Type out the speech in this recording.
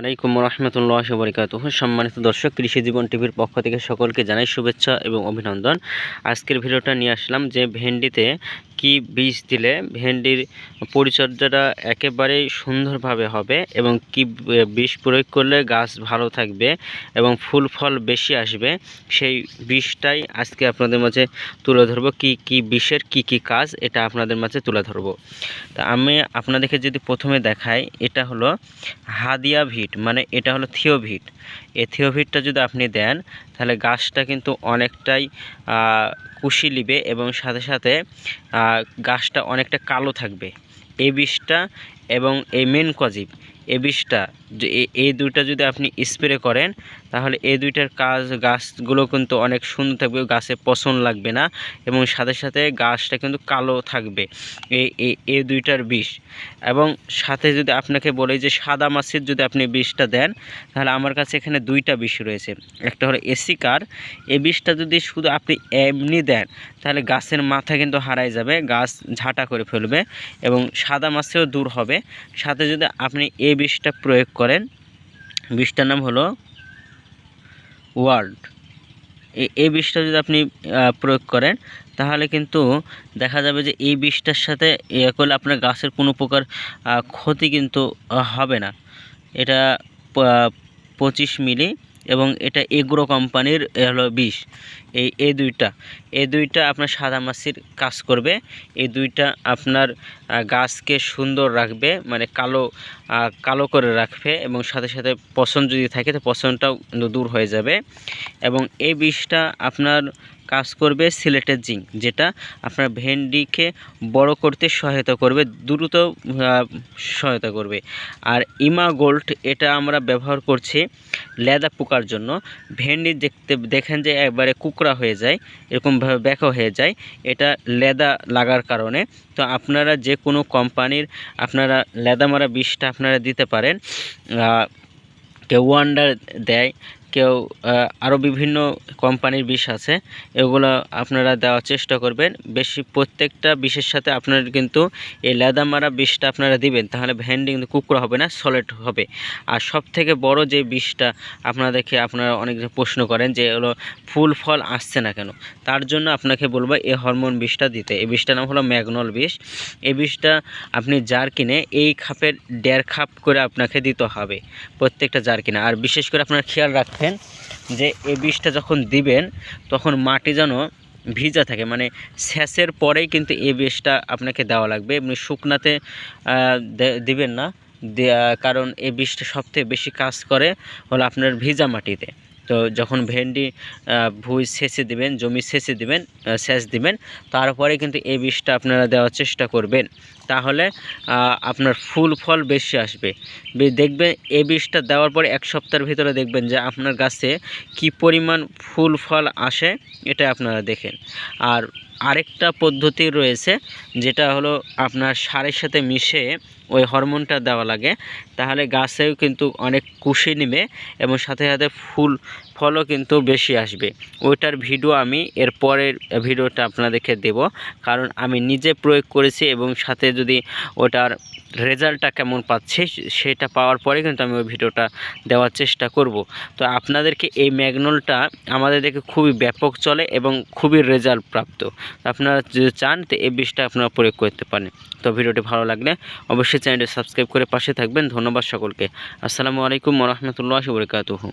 আলাইকুম রহমতুল্লাহ সবরিকাত সম্মানিত দর্শক, কৃষি জীবন টিভির পক্ষ থেকে সকলকে জানাই শুভেচ্ছা এবং অভিনন্দন। আজকের ভিডিওটা নিয়ে আসলাম যে ভেন্ডিতে কি বীজ দিলে ভেন্ডির পরিচর্যাটা একেবারেই সুন্দরভাবে হবে এবং কি বিষ প্রয়োগ করলে গাছ ভালো থাকবে এবং ফুল ফল বেশি আসবে, সেই বিষটাই আজকে আপনাদের মাঝে তুলে ধরবো। কি কি বিষের কি কি কাজ এটা আপনাদের মাঝে তুলে ধরবো। তা আমি আপনাদেরকে যদি প্রথমে দেখাই, এটা হলো হাদিয়া ভিট মানে এটা হলো থিওভিট এই থিওভিটটা যদি আপনি দেন, তাহলে গাছটা কিন্তু অনেকটাই কুশি লিবে এবং সাথে সাথে গাছটা অনেকটা কালো থাকবে। এই বিষটা এবং এই মেন এই বিষটা এ- এই দুইটা যদি আপনি স্প্রে করেন, তাহলে এই দুইটার কাজ, গাছগুলো কিন্তু অনেক সুন্দর থাকবে গাছে পছন্দ লাগবে না এবং সাথে সাথে গাছটা কিন্তু কালো থাকবে এই এই দুইটার বিষ। এবং সাথে যদি আপনাকে বলি যে সাদা মাছের যদি আপনি বিষটা দেন, তাহলে আমার কাছে এখানে দুইটা বিষ রয়েছে। একটা হলো এসি কার এই বিষটা যদি শুধু আপনি এমনি দেন, তাহলে গাছের মাথা কিন্তু হারাই যাবে, গাছ ঝাঁটা করে ফেলবে এবং সাদা মাছেও দূর হবে। সাথে যদি আপনি এই বিষটা প্রয়োগ করেন। বিষটার নাম হলো ওয়ার্ল্ড। এই- বিষটা যদি আপনি প্রয়োগ করেন, তাহলে কিন্তু দেখা যাবে যে এই বিষটার সাথে ইয়ে করলে আপনার গাছের কোনো প্রকার ক্ষতি কিন্তু হবে না। এটা পঁচিশ মিলি এবং এটা এগ্রো কোম্পানির হলো বিষ এই এই দুইটা। এই দুইটা আপনার সাদা মাছির কাজ করবে। এই দুইটা আপনার গাছকে সুন্দর রাখবে মানে কালো কালো করে রাখবে এবং সাথে সাথে পছন্দ যদি থাকে, তো কিন্তু দূর হয়ে যাবে। এবং এই বিষটা আপনার কাজ করবে সিলেটের জিঙ্ক, যেটা আপনার ভেন্ডিকে বড় করতে সহায়তা করবে, দ্রুত সহায়তা করবে। আর ইমা গোল্ড এটা আমরা ব্যবহার করছি লেদা পোকার জন্য। ভেন্ডি দেখতে, দেখেন যে একবারে কুকড়া হয়ে যায়, এরকমভাবে ব্যাকা হয়ে যায়, এটা লেদা লাগার কারণে। তো আপনারা যে কোনো কোম্পানির আপনারা লেদা মারা বিষটা আপনারা দিতে পারেন। কেউ ওয়ান্ডার দেয় কেউ আরও বিভিন্ন কোম্পানির বিষ আছে, এগুলো আপনারা দেওয়ার চেষ্টা করবেন। বেশি প্রত্যেকটা বিষের সাথে আপনার কিন্তু এই লেদা মারা বিষটা আপনারা দিবেন, তাহলে ভ্যান্ডি কিন্তু কুকড়া হবে না সলিড হবে। আর সব থেকে বড় যে বিষটা আপনাদেরকে আপনারা অনেক প্রশ্ন করেন যে হলো ফুল ফল আসছে না কেন? তার জন্য আপনাকে বলব, এই হরমোন বিষটা দিতে। এই বিষটার নাম হলো ম্যাগনল বিষ। এই বিষটা আপনি জার কিনে এই খাপের দেড় খাপ করে আপনাকে দিতে হবে, প্রত্যেকটা জার কিনে। আর বিশেষ করে আপনার খেয়াল রাখবেন যে এই বীজটা যখন দিবেন, তখন মাটি যেন ভিজা থাকে। মানে শেষের পরেই কিন্তু এই বীজটা আপনাকে দেওয়া লাগবে। এমনি শুকনাতে দিবেন না। কারণ এই বীজটা সবথেকে বেশি কাজ করে হলো আপনার ভিজা মাটিতে। তো যখন ভেন্ডি ভুই সেচে দিবেন, জমি সেচে দিবেন সেচ দিবেন, তারপরে কিন্তু এই বিষটা আপনারা দেওয়ার চেষ্টা করবেন। তাহলে আপনার ফুল ফল বেশি আসবে। দেখবেন এ বিষটা দেওয়ার পরে এক সপ্তাহের ভিতরে দেখবেন যে আপনার গাছে কি পরিমাণ ফুল ফল আসে, এটা আপনারা দেখেন। আর আরেকটা পদ্ধতি রয়েছে, যেটা হলো আপনার সারের সাথে মিশে ওই হরমোনটা দেওয়া লাগে। তাহলে গাছেও কিন্তু অনেক কুশি নেবে এবং সাথে সাথে ফুল ফলও কিন্তু বেশি আসবে। ওইটার ভিডিও আমি এর পরের ভিডিওটা আপনাদেরকে দেব, কারণ আমি নিজে প্রয়োগ করেছি এবং সাথে যদি ওটার রেজাল্টটা কেমন পাচ্ছি সেটা পাওয়ার পরে কিন্তু আমি ওই ভিডিওটা দেওয়ার চেষ্টা করব। তো আপনাদেরকে এই ম্যাগনোলটা আমাদের দেখে খুবই ব্যাপক চলে এবং খুবই রেজাল্ট প্রাপ্ত। আপনারা যদি চান, তো এই বিষটা আপনারা প্রয়োগ করতে পারেন। তো ভিডিওটি ভালো লাগলে অবশ্যই চ্যানেলটি সাবস্ক্রাইব করে পাশে থাকবেন। ধন্যবাদ সকলকে। আসসালামু আলাইকুম রহমতুল্লাহ বরকাতুহু।